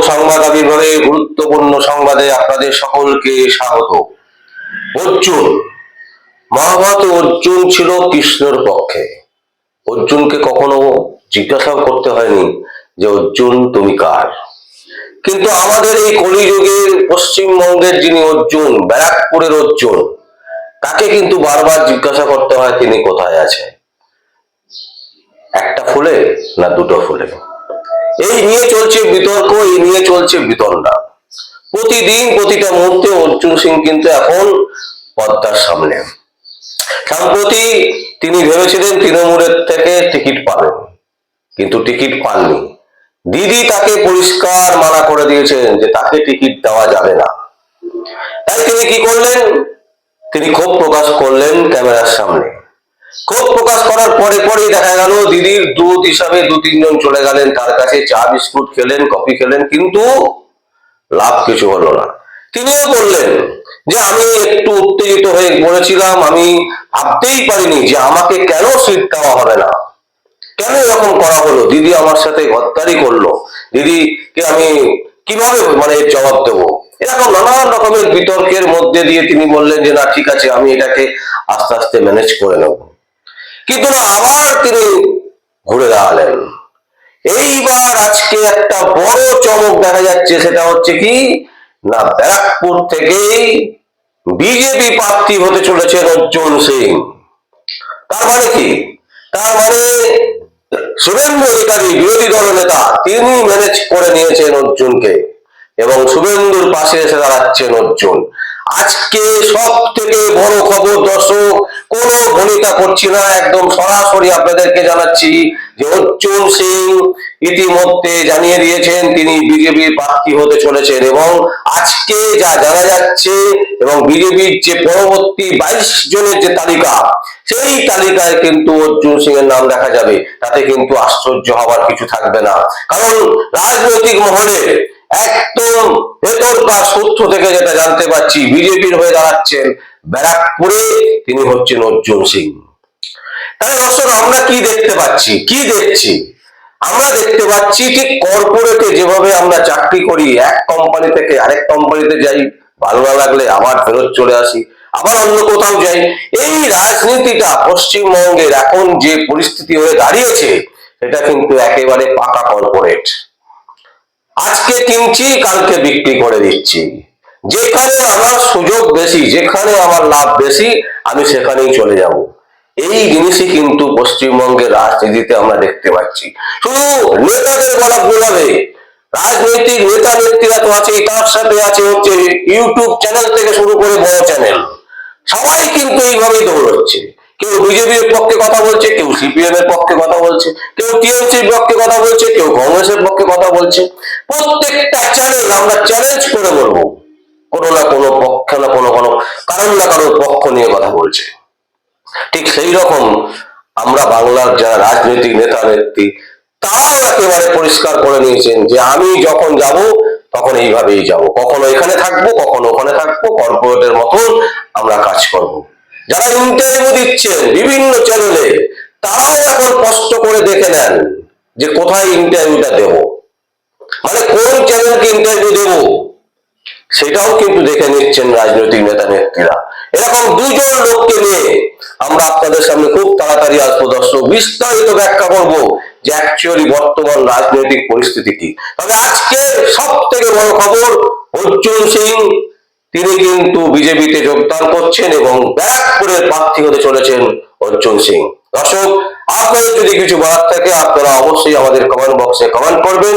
সংবাদ আবির্ভাবে গুরুত্বপূর্ণ সংবাদে আপনাদের সকলকে স্বাগত। অর্জুন, মহাভারতে অর্জুন ছিল কৃষ্ণর পক্ষে। অর্জুনকে কখনো জিজ্ঞাসাও করতে হয়নি যে, অর্জুন, তুমি কার? কিন্তু আমাদের এই কলিযুগের পশ্চিমবঙ্গের যিনি অর্জুন, ব্যারাকপুরের অর্জুন, তাকে কিন্তু বারবার জিজ্ঞাসা করতে হয় তিনি কোথায় আছে একটা ফুলে না দুটো ফুলে? এই নিয়ে চলছে বিতর্ক, এই নিয়ে চলছে বিতণ্ডা। প্রতিদিন প্রতিটা মুহূর্তে অর্জুন সিং কিন্তু এখন পদ্মার সামনে। সম্প্রতি তিনি ভেবেছিলেন তৃণমূলের থেকে টিকিট পাবেন, কিন্তু টিকিট পাননি। দিদি তাকে পরিষ্কার মানা করে দিয়েছেন যে তাকে টিকিট দেওয়া যাবে না। তাই তিনি কি করলেন? তিনি ক্ষোভ প্রকাশ করলেন ক্যামেরার সামনে। ক্ষোভ প্রকাশ করার পরে পরেই দেখা গেল দিদির দূত হিসাবে দু তিনজন চলে গেলেন, তার কাছে চা, বিস্কুট খেলেন, কফি খেলেন, কিন্তু লাভ কিছু হলো না। তিনিও বললেন যে আমি একটু উত্তেজিত হয়ে পড়েছিলাম, আমি ভাবতেই পারিনি যে আমাকে কেন সিট দেওয়া হবে না। কেন এরকম করা হলো? দিদি আমার সাথে গদ্দারি করল। দিদিকে আমি কীভাবে মানে জবাব দেবো? এরকম নানান রকমের বিতর্কের মধ্যে দিয়ে তিনি বললেন যে, না, ঠিক আছে, আমি এটাকে আস্তে আস্তে ম্যানেজ করে নেব। কিন্তু আবার তিনি ঘুরে দাঁড়ালেন। এইবার আজকে একটা বড় চমক দেখা যাচ্ছে, সেটা হচ্ছে কি, না, ব্যারাকপুর থেকেই বিজেপি প্রার্থী হতে চলেছে অর্জুন সিং। তার মানে কি? তার মানে শুভেন্দু অধিকারী, বিরোধী দল নেতা, তিনি ম্যানেজ করে নিয়েছেন অর্জুনকে এবং শুভেন্দুর পাশে এসে দাঁড়াচ্ছেন অর্জুন। আজকে সব থেকে বড় খবর, দর্শক কোনো ভনিতা করছি না, একদম সরাসরি আপনাদেরকে জানাচ্ছি যে অর্জুন সিং ইতিমধ্যে জানিয়ে দিয়েছেন তিনি বিজেপির প্রার্থী হতে চলেছেন এবং আজকে যা জানা যাচ্ছে এবং বিজেপির যে পরবর্তী বাইশ জনের যে তালিকা, সেই তালিকায় কিন্তু অর্জুন সিং এর নাম দেখা যাবে। তাতে কিন্তু আশ্চর্য হওয়ার কিছু থাকবে না। কারণ রাজনৈতিক মহলে একদম ভেতরকার সূত্র থেকে যেটা জানতে পারছি বিজেপির হয়ে দাঁড়াচ্ছেন ব্যারাকপুরে তিনি হচ্ছেন অর্জুন সিং। তাহলে দর্শক, আমরা কি দেখতে পাচ্ছি? কি দেখছি? আমরা দেখতে পাচ্ছি ঠিক কর্পোরেটে যেভাবে আমরা চাকরি করি, এক কোম্পানি থেকে আরেক কোম্পানিতে যাই, ভালো না লাগলে আবার ফেরত চলে আসি, আবার অন্য কোথাও যাই। এই রাজনীতিটা পশ্চিমবঙ্গের এখন যে পরিস্থিতি হয়ে দাঁড়িয়েছে, সেটা কিন্তু একেবারে পাকা কর্পোরেট। আজকে কিনছি, কালকে বিক্রি করে দিচ্ছি। যেখানে আমার সুযোগ বেশি, যেখানে আমার লাভ বেশি, আমি সেখানেই চলে যাব। এই জিনিসই কিন্তু পশ্চিমবঙ্গের রাজনীতিতে আমরা দেখতে পাচ্ছি। শুধু নেতাদের বলা ভুল হবে রাজনৈতিক নেতা নেত্রীরা তো আছে, তার সাথে আছে হচ্ছে ইউটিউব চ্যানেল থেকে শুরু করে বড় চ্যানেল সবাই কিন্তু এইভাবেই দৌড়চ্ছে। কেউ বিজেপির পক্ষে কথা বলছে, কেউ সিপিএম এর পক্ষে কথা বলছে, কেউ টিএমসির পক্ষে কথা বলছে, কেউ কংগ্রেসের পক্ষে কথা বলছে। প্রত্যেকটা চ্যানেল আমরা চ্যালেঞ্জ করে বলব। কোনো না কোনো পক্ষ না কোনো কোনো কারণ না কারোর পক্ষ নিয়ে কথা বলছে। ঠিক সেই রকম আমরা বাংলার যারা রাজনৈতিক নেতা, নেত্রী, তারাও একেবারে পরিষ্কার করে নিয়েছেন যে আমি যখন যাব, তখন এইভাবেই যাব। কখনো এখানে থাকব, কখনো ওখানে থাকব, কর্পোরেটের মতন আমরা কাজ করব। যারা ইন্টারভিউ দিচ্ছেন বিভিন্ন চ্যানেলে তারাও এখন কষ্ট করে দেখে নেন যে কোথায় ইন্টারভিউটা দেব। মানে কোন চ্যানেলকে ইন্টারভিউ দেবো? সেটাও কিন্তু দেখে নিচ্ছেন রাজনৈতিক নেতা নেত্রীরা। এরকম দুজন লোককে নিয়ে আমরা আপনাদের সামনে খুব তাড়াতাড়ি আসব, দর্শক, বিস্তারিত ব্যাখ্যা করব যে অ্যাকচুয়ালি বর্তমান রাজনৈতিক পরিস্থিতি কি। তবে আজকে সব থেকে বড় খবর, অর্জুন সিং, তিনি কিন্তু বিজেপিতে যোগদান করছেন এবং ব্যারাকপুরের প্রার্থী হতে চলেছেন অর্জুন সিং। দর্শক, আপনাদের যদি কিছু বলার থাকে, আপনারা অবশ্যই আমাদের কমেন্ট বক্সে কমেন্ট করবেন।